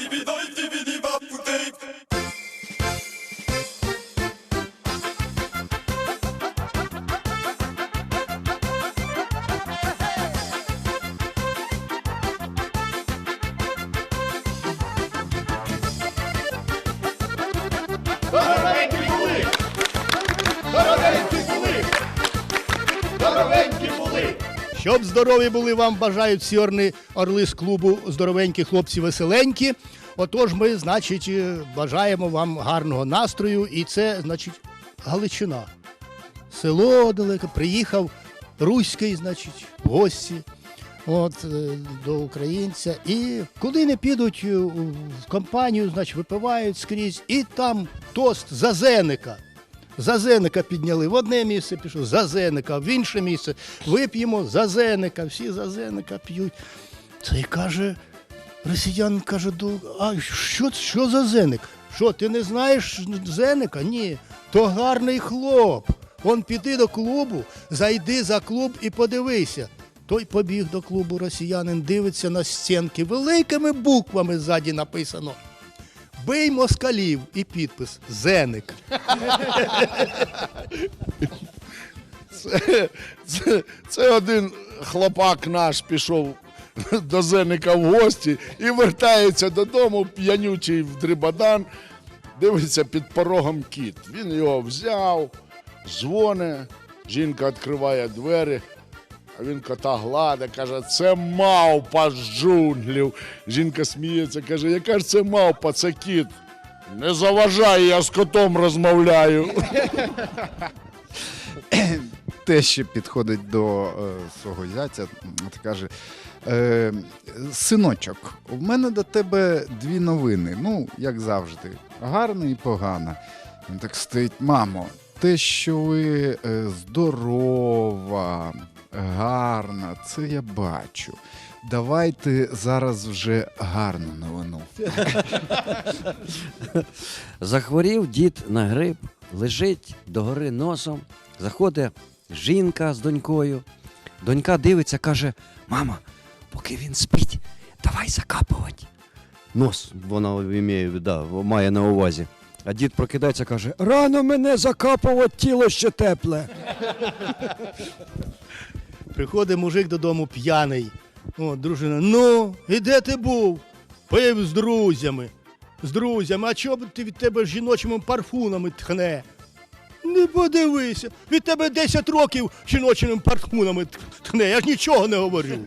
Дивидой, дивидой. Щоб здорові були, вам бажають всі орни, орли з клубу здоровенькі хлопці веселенькі. Отож, ми, значить, е, бажаємо вам гарного настрою, і це, значить, Галичина. Село далеко, приїхав руський, значить, гості от, е, до українця. І куди не підуть е, в компанію, значить, випивають скрізь, і там тост за Зеника. Зазеника підняли. В одне місце пішов Зазеника, в інше місце вип'ємо Зазеника, всі Зазеника п'ють. Це і каже, росіян каже, «Ду- а що, що за Зеник? Що, ти не знаєш Зеника? Ні. То гарний хлоп. Он піди до клубу, зайди за клуб і подивися. Той побіг до клубу росіянин, дивиться на стінки, великими буквами ззаді написано. Бий москалів і підпис Зеник. Це, це один хлопак наш пішов до Зеника в гості і вертається додому, п'янючий в дрибадан, дивиться під порогом кіт. Він його взяв, дзвоне, жінка відкриває двері, він кота гладе, каже, це мавпа з джунглів. Жінка сміється, каже, яка ж це мавпа, це кіт. Не заважай, я з котом розмовляю. те, що підходить до е, свого зятя, м, каже: е, Синочок, в мене до тебе дві новини. Ну, як завжди, гарна і погана. Він так стоїть, мамо, те, що ви е, здорова, гарна, це я бачу. Давайте зараз вже гарну новину. Захворів дід на грип, лежить догори носом, заходить жінка з донькою. Донька дивиться, каже: Мама, поки він спить, давай закапувати. Нос вона імеє, да, має на увазі. А дід прокидається, каже: Рано мене закапувати, тіло ще тепле. Приходить мужик додому п'яний. О, дружина, ну, і де ти був? Пив з друзями. З друзями, а чого ти від тебе жіночими парфунами тхне? Не подивися, від тебе 10 років жіночими парфунами тхне, я ж нічого не говорю.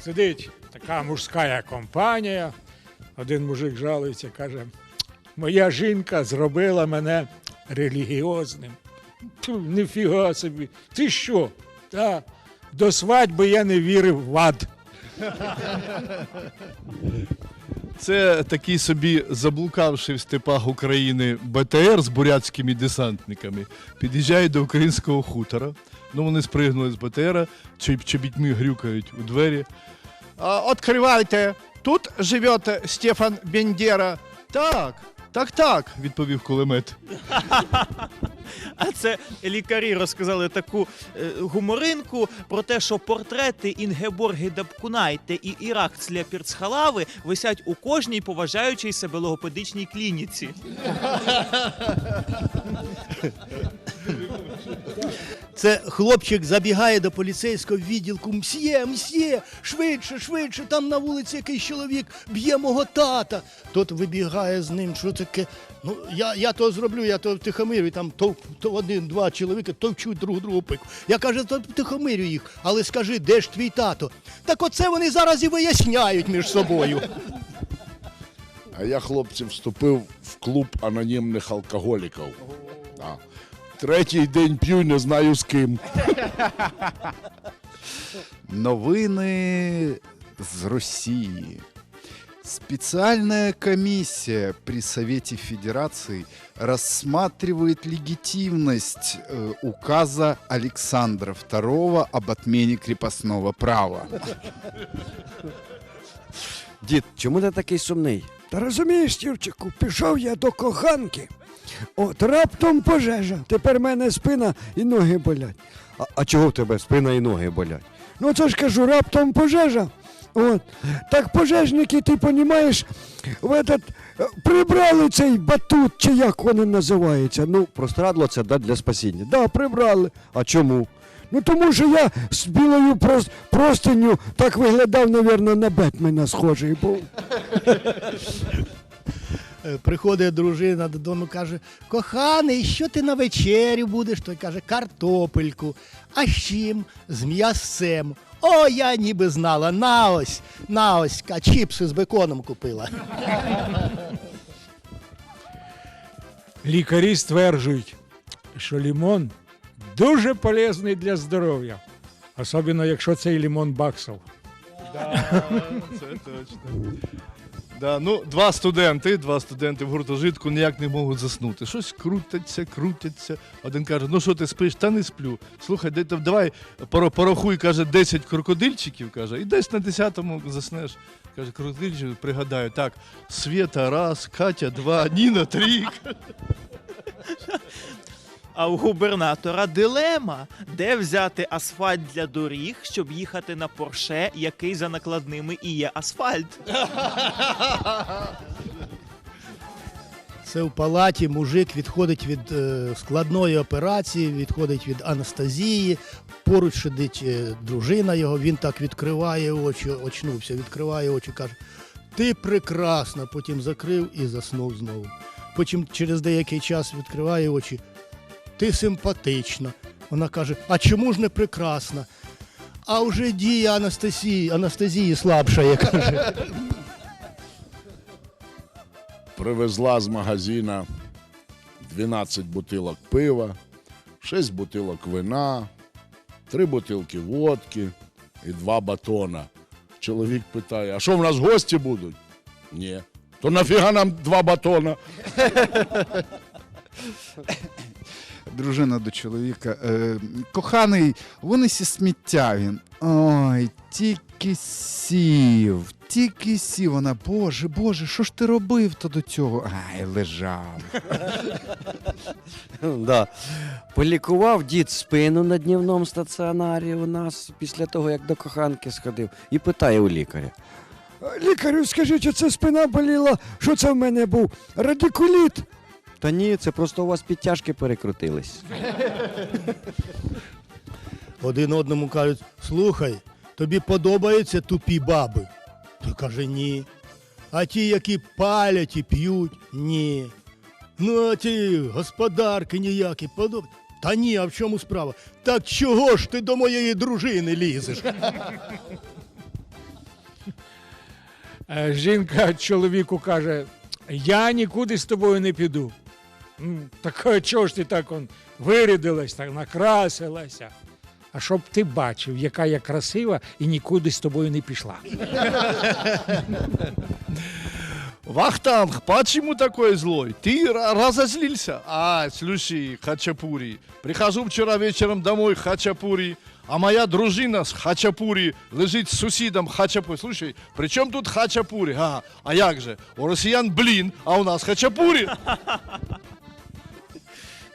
Сидить така мужська компанія. Один мужик жалується, каже: моя жінка зробила мене релігіозним. Ніфіга собі. Ти що? Та, до свадьби я не вірив в ад. Це такий собі заблукавший в степах України БТР з бурятськими десантниками. Під'їжджає до українського хутора. Ну, вони спригнули з БТРа, чобітьми грюкають у двері. «Откривайте, тут живе Стефан Бендера. Так, так, так, відповів кулемет. А це лікарі розказали таку е, гуморинку про те, що портрети Інгеборги Дабкунайте і Іракцля Пірцхалави висять у кожній поважаючій себе логопедичній клініці. Це хлопчик забігає до поліцейського відділку. Мсьє, мсьє, швидше, швидше, там на вулиці якийсь чоловік б'є мого тата. Тот вибігає з ним, що таке. Ну, я, я то зроблю, я то втихомирю, там то, то один-два чоловіки товчуть друг другу пику. Я кажу, то втихомирю їх, але скажи, де ж твій тато? Так оце вони зараз і виясняють між собою. А я, хлопці, вступив в клуб анонімних алкоголіків. А. Третій день п'ю, не знаю з ким. Новини з Росії. Специальная комиссия при Совете Федерации рассматривает легитимность э, указа Александра II об отмене крепостного права. Дід, чому ти такий сумний? Та розумієш, Юрчику, пішов я до коханки. От раптом пожежа. Тепер в мене спина і ноги болять. А, а чого в тебе спина і ноги болять? Ну це ж кажу, раптом пожежа. От. Так пожежники, ти розумієш, в этот, е, прибрали цей батут, чи як воно називається. Ну, Простирадло це да, для спасіння. да, прибрали. А чому? Ну тому що я з білою прос- простиню так виглядав, мабуть, на Бетмена схожий був. Е, Приходить дружина додому, каже: коханий, що ти на вечерю будеш? Той каже, картопельку. А з чим? З м'ясцем. О, я ніби знала. На ось, на ось, ка- чіпси з беконом купила. Лікарі стверджують, що лімон дуже полезний для здоров'я. Особливо, якщо цей лімон баксов. Це точно. Да, ну, два студенти, два студенти в гуртожитку ніяк не можуть заснути. Щось крутяться, крутяться. Один каже: ну що ти спиш? Та не сплю. Слухай, де- давай порахуй, каже, 10 крокодильчиків, каже, і десь на 10-му заснеш. Каже, крокодильчик, пригадаю, так, Света раз, Катя два, Ніна три. А у губернатора дилема, де взяти асфальт для доріг, щоб їхати на Порше, який за накладними і є асфальт. Це в палаті мужик відходить від е, складної операції, відходить від анестезії. Поруч сидить е, дружина його, він так відкриває очі, очнувся, відкриває очі, каже: Ти прекрасна. Потім закрив і заснув знову. Потім через деякий час відкриває очі. Ти симпатична. Вона каже: А чому ж не прекрасна? А вже дія анестезії, анестезії слабшає, каже. Привезла з магазина 12 бутилок пива, 6 бутилок вина, 3 бутилки водки і 2 батона. Чоловік питає: а що в нас гості будуть? Ні. То нафіга нам два батона? Дружина до чоловіка. Е, коханий, винесі сміття він. Ой, тільки сів, тільки сів. Вона, Боже, Боже, що ж ти робив то до цього? Ай, лежав. Да. Полікував дід спину на днівному стаціонарі у нас після того, як до коханки сходив, і питає у лікаря. Лікарю, скажіть, це спина боліла, що це в мене був? Радикуліт. Та ні, це просто у вас підтяжки перекрутились. Один одному кажуть: слухай, тобі подобаються тупі баби? Той каже, ні. А ті, які палять і п'ють, ні. Ну, а ті господарки ніякі подобаються. Та ні, а в чому справа? Так чого ж ти до моєї дружини лізеш? Е, Жінка чоловіку каже: Я нікуди з тобою не піду. «М, Так чого ж ти так он вирядилась, так накрасилася? А щоб ти бачив, яка я красива і нікуди з тобою не пішла. Вахтанг, почему такой злой? Ты ра- разозлился? А, слушай, хачапури. Прихожу вчера вечером домой, хачапури. А моя дружина с хачапури лежит с сусідом хачапури. Слушай, при чем тут хачапури? А, а як же? У росіян блін, а у нас хачапури.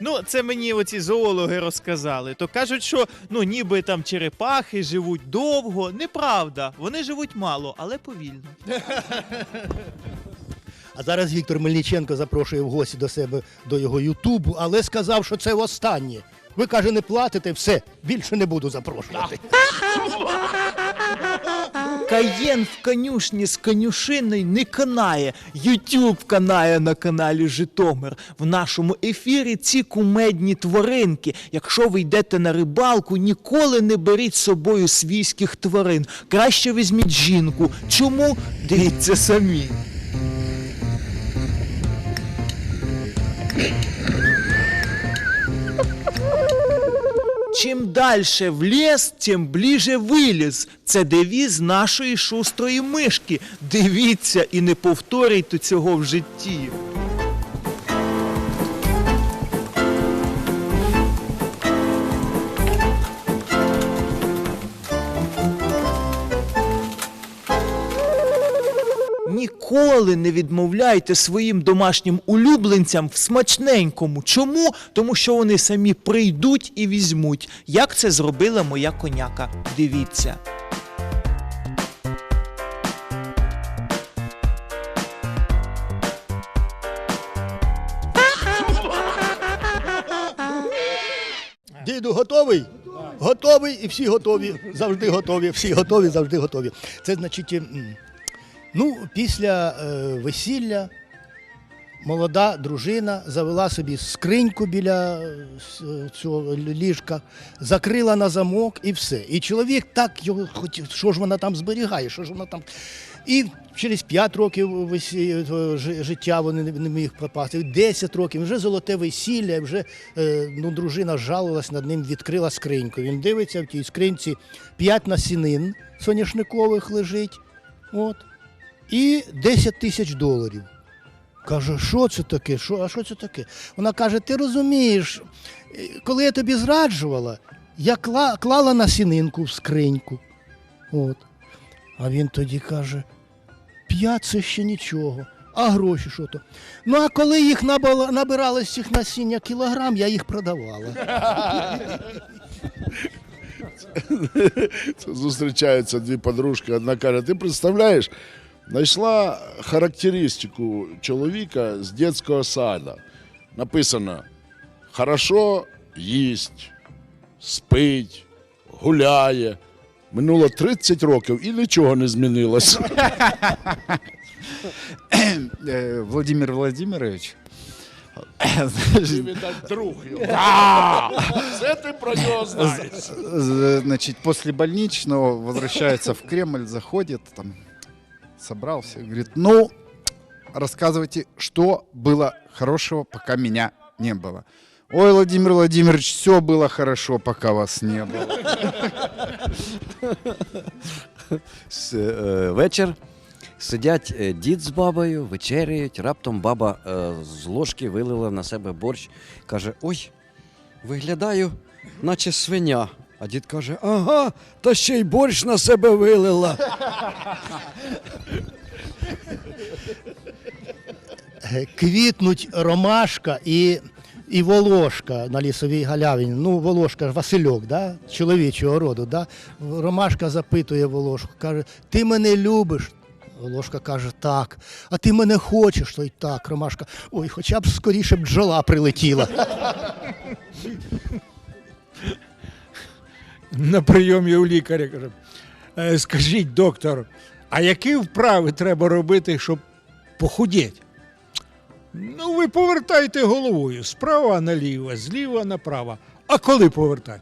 Ну, це мені оці зоологи розказали. То кажуть, що ну ніби там черепахи живуть довго. Неправда, вони живуть мало, але повільно. А зараз Віктор Мельниченко запрошує в гості до себе до його Ютубу, але сказав, що це востаннє. Ви каже, не платите, все, більше не буду запрошувати. Каєн в конюшні з конюшиною не канає. Ютуб канає на каналі Житомир. В нашому ефірі ці кумедні тваринки. Якщо ви йдете на рибалку, ніколи не беріть з собою свійських тварин. Краще візьміть жінку. Чому? Дивіться самі. Чим дальше в ліс, тим ближе виліз. Це девіз нашої шустрої мишки. Дивіться і не повторюйте цього в житті. Ніколи не відмовляйте своїм домашнім улюбленцям в смачненькому. Чому? Тому що вони самі прийдуть і візьмуть. Як це зробила моя коняка? Дивіться. Діду, готовий? Готовий і всі готові. Завжди готові. Всі готові, завжди готові. Це значить ну, після е, весілля молода дружина завела собі скриньку біля е, цього ліжка, закрила на замок і все. І чоловік так його хотів, що ж вона там зберігає, що ж вона там. І через 5 років е, життя вони не- не міг пропасти, 10 років, вже золоте весілля, вже е, ну, дружина жалилась над ним, відкрила скриньку. Він дивиться в тій скриньці 5 насінин соняшникових лежить. От, і 10 тисяч доларів. Каже, що це таке? Що, а що це таке? Вона каже: ти розумієш, коли я тобі зраджувала, я кла, клала насінинку в скриньку. От. А він тоді каже: п'ять це ще нічого. А гроші що то? Ну, а коли їх набирали з цих насіння кілограм, я їх продавала. Зустрічаються дві подружки. Одна каже: ти представляєш, знайшла характеристику чоловіка з дитячого сада. Написано: хорошо їсть, спить, гуляє. Минуло 30 років і нічого не змінилось. Е, Владимир Владимирович. значить, друг його. Це ти про нього знаєш. З- Значит, после больничного возвращается в Кремль, заходит, там, собрался, говорит, ну, рассказывайте, что было хорошего, пока меня не было. Ой, Владимир Владимирович, все было хорошо, пока вас не было. Е, вечір. Сидять е, дід з бабою, вечеряють, раптом баба з ложки вилила на себе борщ. Каже: Ой, виглядаю, наче свиня. А дід каже: Ага, та ще й борщ на себе вилила. Е, Квітнуть ромашка і, і волошка на лісовій галявині. Ну, волошка Васильок, да? чоловічого роду. Да? Ромашка запитує волошку, каже: Ти мене любиш? Волошка каже, так. А ти мене хочеш, то й так. Ромашка. Ой, хоча б скоріше бджола прилетіла. На прийомі у лікаря каже: «Е, скажіть, доктор, а які вправи треба робити, щоб похудіти? Ну, ви повертайте головою справа наліво, зліва направо. А коли повертати?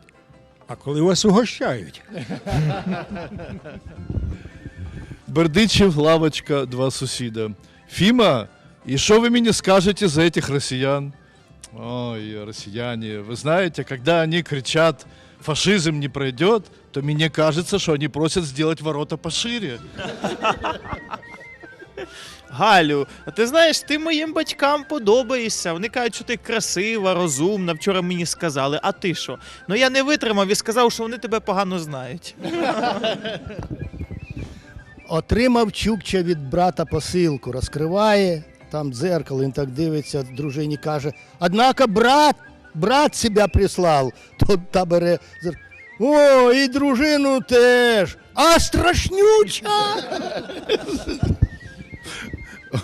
А коли вас угощають? Бердичев, лавочка, два сусіда. Фіма, і що ви мені скажете за этих россиян? Ой, россияне, вы знаете, когда они кричат «фашизм не пройдет», то мне кажется, что они просят сделать ворота пошире. Галю, а ти знаєш, ти моїм батькам подобаєшся. Вони кажуть, що ти красива, розумна. Вчора мені сказали. А ти що? Ну я не витримав і сказав, що вони тебе погано знають. Отримав Чукча від брата посилку, розкриває, там дзеркало, він так дивиться, дружині каже: Однако брат, брат себе прислав. То та бере. О, і дружину теж. А страшнюча.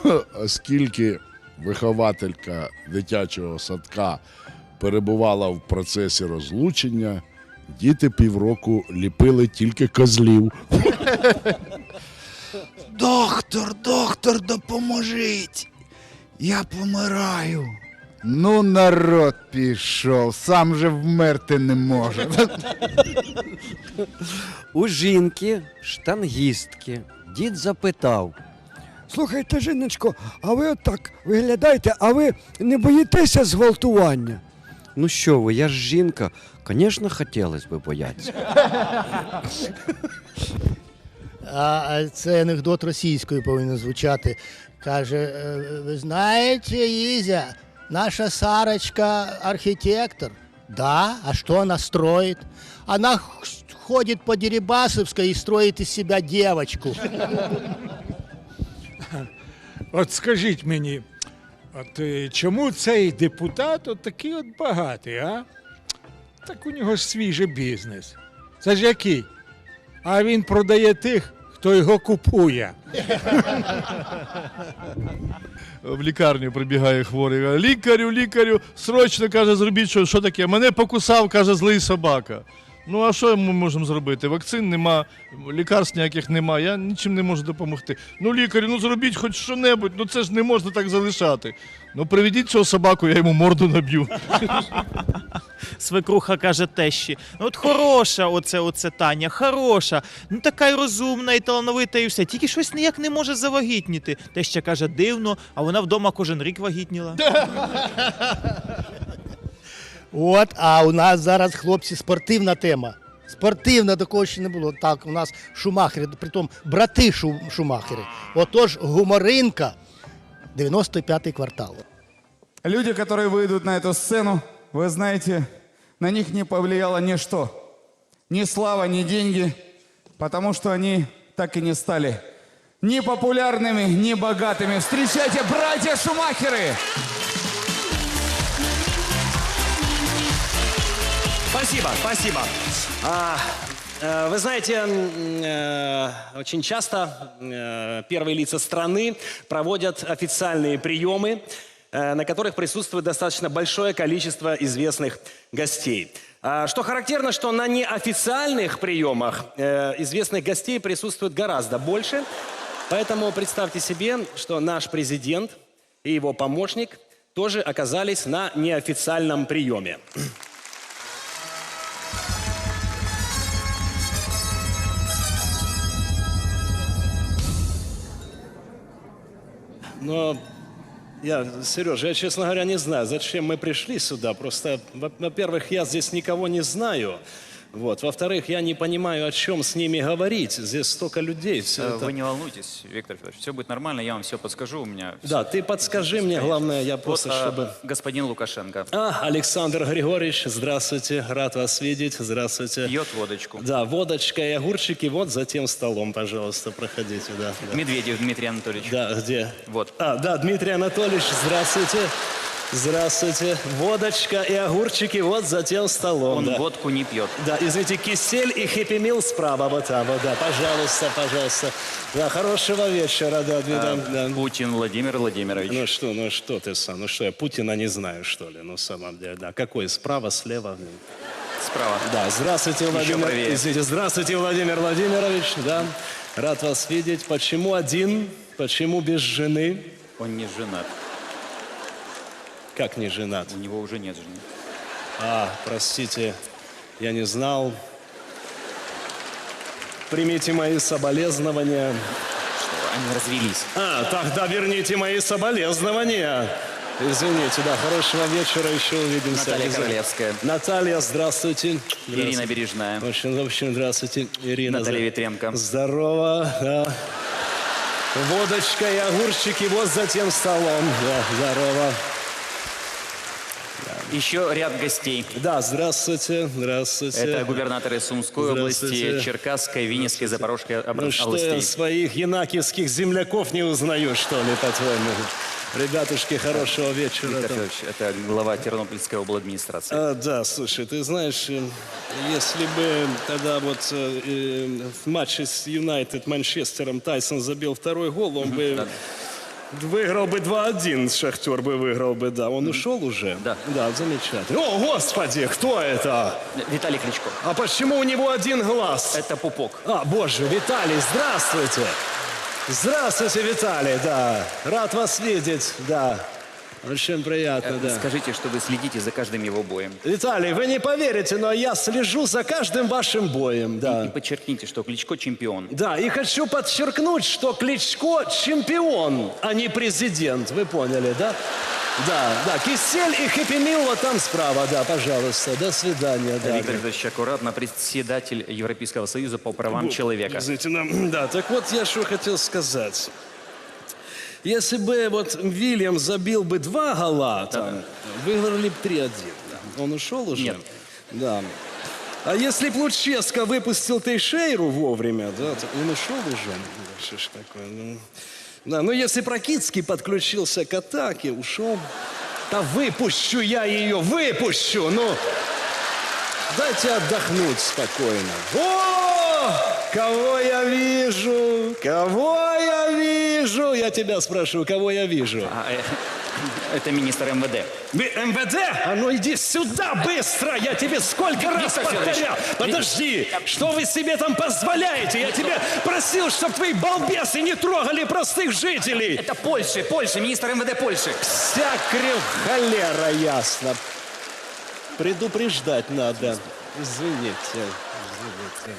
Оскільки вихователька дитячого садка перебувала в процесі розлучення, діти півроку ліпили тільки козлів. Доктор, доктор, допоможіть! Я помираю. Ну, народ пішов, сам же вмерти не може. у жінки, штангістки, дід запитав. Слухайте, жіночко, а ви отак виглядаєте, а ви не боїтеся зґвалтування? Ну що ви, я ж жінка. Звісно, хотілося б боятися. А це анекдот російською повинен звучати. Каже: «Е, ви знаєте, Ізя, наша Сарочка архитектор. Да, а что она строит? Она ходит по Дерибасовской и строит из себя девочку. От скажіть мені, от чому цей депутат от такий от багатий, а? Так у нього ж свій же бізнес. Це ж який? А він продає тих, хто його купує. В лікарню прибігає хворий. Лікарю, лікарю, срочно каже, зробіть що, що таке. Мене покусав, каже, злий собака. Ну а що ми можемо зробити? Вакцин нема, лікарств ніяких нема, я нічим не можу допомогти. Ну, лікарю, ну зробіть хоч що-небудь, ну це ж не можна так залишати. Ну приведіть цього собаку, я йому морду наб'ю. Свекруха каже тещі: ну от хороша, оце, оце Таня, хороша, ну така й розумна, і талановита, і все. Тільки щось ніяк не може завагітніти. Теща каже, дивно, а вона вдома кожен рік вагітніла. От, а у нас зараз, хлопці, спортивна тема. Спортивна такого ще не було. Так, у нас шумахери, притом брати Шу- шумахери. Отож, гуморинка, 95-й квартал. Люди, которые выйдут на эту сцену, вы знаете, на них не повлияло ничто. Ни слава, ни деньги, потому что они так и не стали ни популярными, ни богатыми. Встречайте, братья Шумахеры! Спасибо, спасибо. А, э, вы знаете, э, очень часто э, первые лица страны проводят официальные приемы, на которых присутствует достаточно большое количество известных гостей. А, Что характерно, что на неофициальных приемах известных гостей присутствует гораздо больше. Поэтому представьте себе, что наш президент и его помощник тоже оказались на неофициальном приеме. Но я, Сережа, я, честно говоря, не знаю, зачем мы пришли сюда. Просто, во- во-первых, я здесь никого не знаю. Вот. Во-вторых, я не понимаю, о чем с ними говорить. Здесь столько людей. Все Э, это... Вы не волнуйтесь, Виктор Федорович, все будет нормально, я вам все подскажу, у меня... Да, ты подскажи мне, главное, я Вот, просто, а, чтобы... господин Лукашенко А, Александр Григорьевич, здравствуйте, рад вас видеть, здравствуйте. пьет водочку. Да, водочка и огурчики вот за тем столом, пожалуйста, проходите, да. да. Медведев Дмитрий Анатольевич. Да, где? Вот. А, да, Дмитрий Анатольевич, здравствуйте. Здравствуйте. Водочка и огурчики вот за тем столом. Он да. водку не пьет. Да, извините, кисель и хэппи мил справа, вот там, вот, да, пожалуйста, пожалуйста. Да, хорошего вечера, да, Дмитрий. да. Путин Владимир Владимирович. Ну что, ну что ты сам, ну что, я Путина не знаю, что ли, ну в самом деле, да. Какой, справа, слева? Справа. Да, здравствуйте, Владимир. Извините, здравствуйте, Владимир Владимирович, да. Рад вас видеть. Почему один? Почему без жены? Он не женат. Как не женат? У него уже нет жены. А, простите, я не знал. Примите мои соболезнования. Что, они развелись. А, тогда верните мои соболезнования. Извините, да, хорошего вечера, еще увидимся. Наталья. Королевская. Наталья, здравствуйте. Ирина Здравствуйте. Бережная. В общем, в общем, здравствуйте, Ирина. Наталья Ветренко. Здорово, да. Водочка и огурчики вот за тем столом. Да, здорово. Еще ряд гостей. Да, здравствуйте, здравствуйте. Это губернаторы Сумской области, Здравствуйте. Черкасской, Винницкой, Запорожской обра- Ну что, я областей. своих янакиевских земляков не узнаю, что ли, по-твоему? Ребятушки, хорошего вечера. Виктор там. Федорович, это глава Тернопольской обладминистрации. А, да, слушай, ты знаешь, э, если бы тогда вот э, э, в матче с Юнайтед Манчестером Тайсон забил второй гол, он бы выиграл бы 2-1, Шахтер бы выиграл бы, да. Он ушел уже? Да. Да, замечательно. О, господи, кто это? Виталий Кличко. А почему у него один глаз? Это пупок. А, боже, Виталий, здравствуйте. Здравствуйте, Виталий, да. Рад вас видеть, да. Очень приятно, Э, да. Скажите, что вы следите за каждым его боем. Виталий, вы не поверите, но я слежу за каждым вашим боем, И да. подчеркните, что Кличко чемпион. Да, и хочу подчеркнуть, что Кличко чемпион, а не президент. Вы поняли, да? Да, да. Кисель и Хэппи вот там справа, да, пожалуйста. До свидания, да. Виктор. Федорович аккуратно, председатель Европейского союза по правам человека. Извините, нам- да, так вот я что хотел сказать. Если бы вот Вильям забил бы два гола, там, выиграли бы 3-1. да. Он ушел уже? Нет. Да. А если бы Луческо выпустил Тейшейру вовремя, да, то он ушел уже. Да, что ж такое, ну. Да, ну если Прокицкий подключился к атаке, ушел. Да выпущу я ее, выпущу, ну. Дайте отдохнуть спокойно. О! Кого я вижу? Кого я вижу? Я тебя спрашиваю, кого я вижу? А, э, Это министр МВД. Вы МВД? А ну иди сюда быстро! Я тебе сколько раз Виктор Федорович, повторял! Подожди! Что вы себе там позволяете? Я тебя просил, чтобы твои балбесы не трогали простых жителей! Это Польша, Польша, министр МВД Польши. Вся крев холера ясно. Предупреждать надо. Извините. Извините.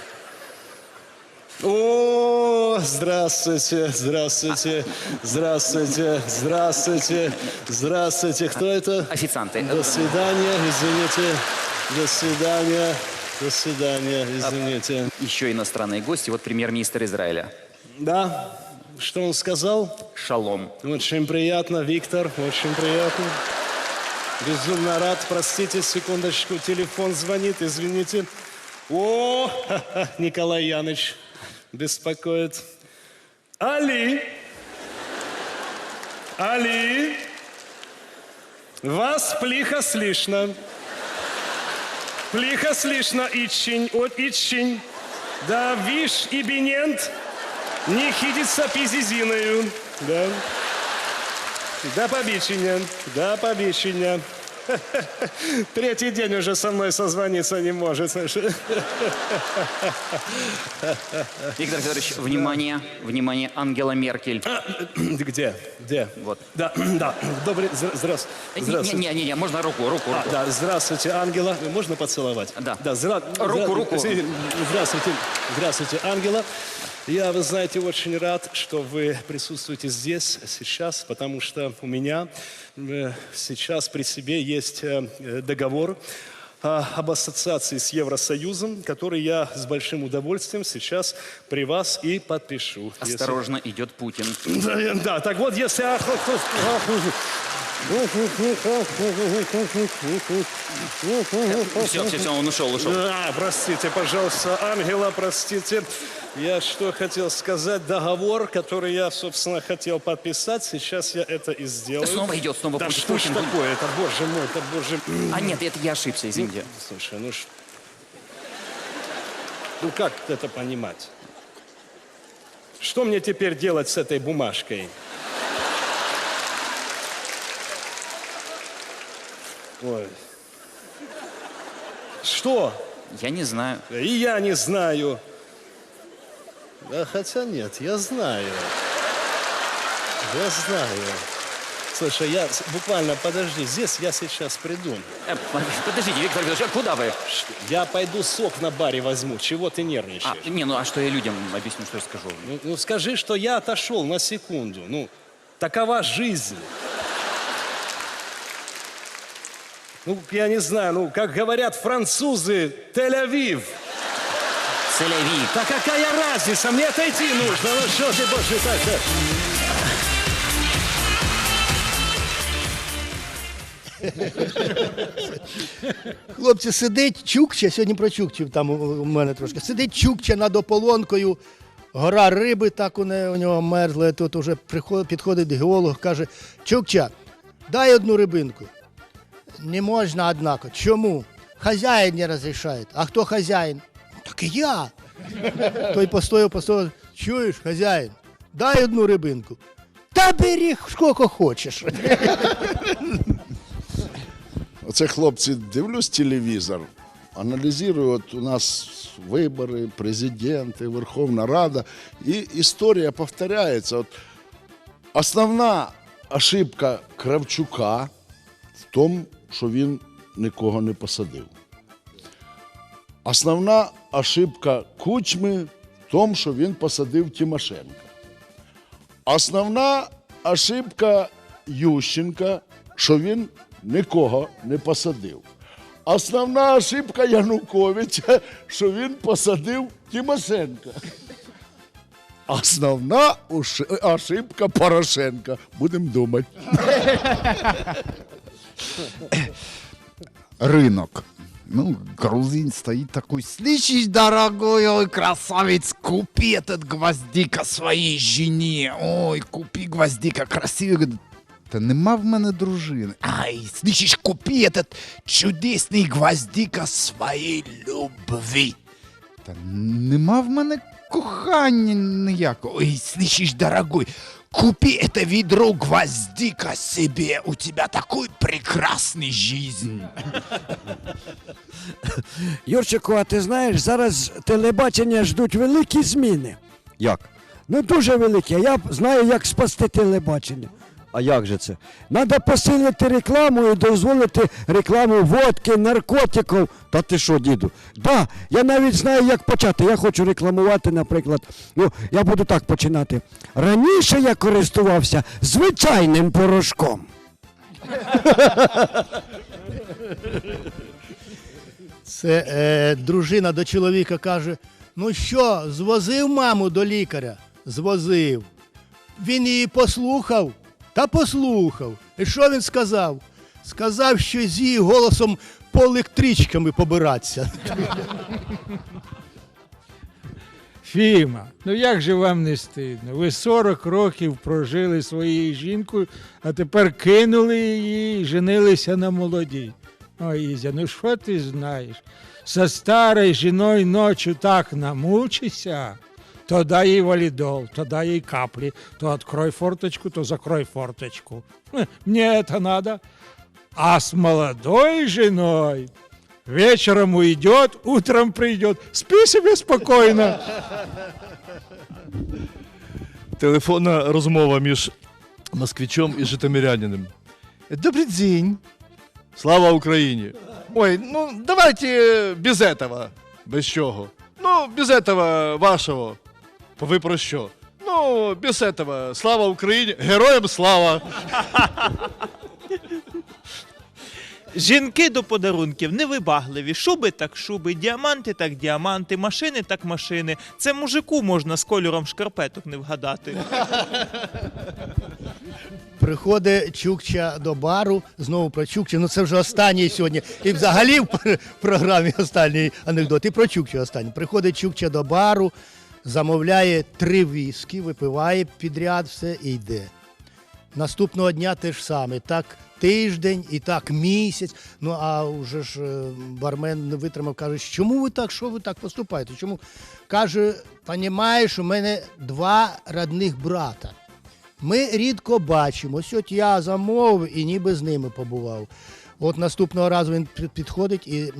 О, здравствуйте, здравствуйте, здравствуйте, здравствуйте, здравствуйте. Кто это? Официанты. До свидания, извините. До свидания, до свидания, извините. Еще иностранные гости. Вот премьер-министр Израиля. Да, что он сказал? Шалом. Очень приятно, Виктор, очень приятно. Безумно рад. Простите, секундочку, телефон звонит, извините. О, Николай Яныч беспокоит. Али! Али! Вас плохо слышно. Плохо слышно, очень, от очень. Да, виш и бинент не хидится пизизиною. Да. До побачення, до побачення. Третий день уже со мной созвониться не может. Виктор Федорович, внимание, внимание, Ангела Меркель. Где? Где? Вот. Да, да. Добрый, здра- здравствуйте. Здравствуйте. Не-не-не, можно руку, руку, А, руку. да, здравствуйте, Ангела. Можно поцеловать? Да. Да, здра... Руку, руку. Здравствуйте, здравствуйте, Ангела. Я, вы знаете, очень рад, что вы присутствуете здесь сейчас, потому что у меня э, сейчас при себе есть э, э, договор а, об ассоциации с Евросоюзом, который я с большим удовольствием сейчас при вас и подпишу. если- Осторожно, идет Путин. да, да, так вот, если... Все, все, все, он ушел, ушел. А, простите, пожалуйста, Ангела, простите. Я что хотел сказать, договор, который я, собственно, хотел подписать, сейчас я это и сделаю. Снова идет, снова Да Путин. что ж такое, это, боже мой, это, боже... А нет, это я ошибся, извините. Слушай, ну ш- Ну как это понимать? Что мне теперь делать с этой бумажкой? Ой. Что? Я не знаю. И я не знаю. Да, хотя нет, я знаю. Я знаю. Слушай, я буквально, подожди, здесь я сейчас приду. Э, Подождите, Виктор Федорович, а куда вы? Я пойду сок на баре возьму. Чего ты нервничаешь? А, не, ну а что я людям объясню, что я скажу? Ну, ну скажи, что я отошел на секунду. Ну, такова жизнь. Ну, я не знаю, ну, как говорят французы, Тель-Авив. Целяви. Да какая разница? Мне отойти нужно. Ну, что ты, боже, так э. Хлопці, сидить Чукча, сьогодні про Чукчів там у, у мене трошки. Сидить Чукча над ополонкою, гора риби так у, не, у нього мерзла. Тут уже приходить, підходить геолог, каже: Чукча, дай одну рибинку. Не можна, однако. Чому? Хазяїн не розрішає. А хто хазяїн? Так і я. Той постояв, постояв. Чуєш, хазяїн, дай одну рибинку. Та бери скільки хочеш. Оце хлопці, дивлюсь телевізор, аналізую, от у нас вибори, президенти, Верховна Рада, і історія повторяється. От основна ошибка Кравчука в тому, що він нікого не посадив. Основна ошибка Кучми в тому, що він посадив Тимошенка. Основна ошибка Ющенка, що він нікого не посадив. Основна ошибка Януковича, що він посадив Тимошенка. Основна ошибка Порошенка. Будемо думати. Рынок. Ну, грузин стоит такой, слышишь, дорогой, ой, красавец, купи этот гвоздика своей жене. Ой, купи гвоздика красивый. Та нема в мене дружини. Ай, слышишь, купи этот чудесний гвоздика своей любви. Та нема в мене кохання ніякого. Ой, слышишь, дорогой, купи это ведро гвоздика себе, у тебя такой прекрасный жизнь. Юрчику, а ти знаєш, зараз телебачення ждуть великі зміни. Як? Ну дуже великі. Я б знаю, як спасти телебачення. А як же це? Треба посилити рекламу і дозволити рекламу водки, наркотиків. Та ти що, діду? Да, я навіть знаю, як почати. Я хочу рекламувати, наприклад. Ну, я буду так починати. Раніше я користувався звичайним порошком. Це е, дружина до чоловіка каже: ну що, звозив маму до лікаря? Звозив. Він її послухав та послухав. І що він сказав? Сказав, що з її голосом по електричками побиратися. Фіма, ну як же вам не стидно? Ви 40 років прожили своєю жінкою, а тепер кинули її і женилися на молодій. Ой, Ізя, ну що ти знаєш? Со старою жіною ночі так намучишся, то дай їй валідол, то дай їй каплі, то открой форточку, то закрой форточку. Хе, Мне это надо. А с молодой женой вечером уйдет, утром придет. Спи себе спокойно. Телефонна розмова між москвичом і житомирянином. Добрий день. Слава Україні. Ой, ну давайте без этого. Без чого? Ну, без этого вашого. Ви про що? Ну, без этого. Слава Україні! Героям слава! Жінки до подарунків невибагливі. Шуби так шуби, діаманти так діаманти, машини так машини. Це мужику можна з кольором шкарпеток не вгадати. Приходить Чукча до бару, знову про Чукча. Ну це вже останній сьогодні. І взагалі в програмі останній анекдот. І про Чукча останній. Приходить Чукча до бару, замовляє три віскі, випиває підряд, все і йде. Наступного дня те ж саме. Так тиждень і так місяць. Ну а вже ж е, бармен не витримав, каже, чому ви так, що ви так поступаєте? Чому? Каже, понімаєш, у мене два родних брата. Ми рідко бачимось. От я замовив і ніби з ними побував. От наступного разу він під- підходить і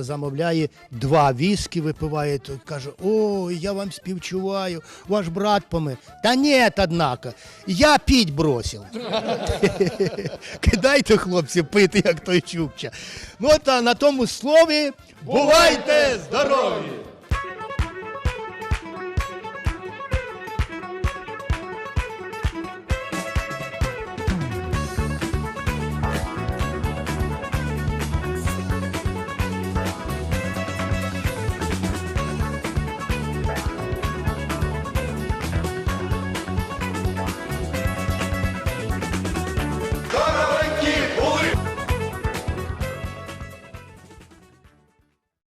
замовляє два віскі, випиває. То каже: О, я вам співчуваю, ваш брат помер. Та ні, однако, я піть бросив. Кидайте, хлопці, пити, як той чукча. Ну, та на тому слові бувайте здорові!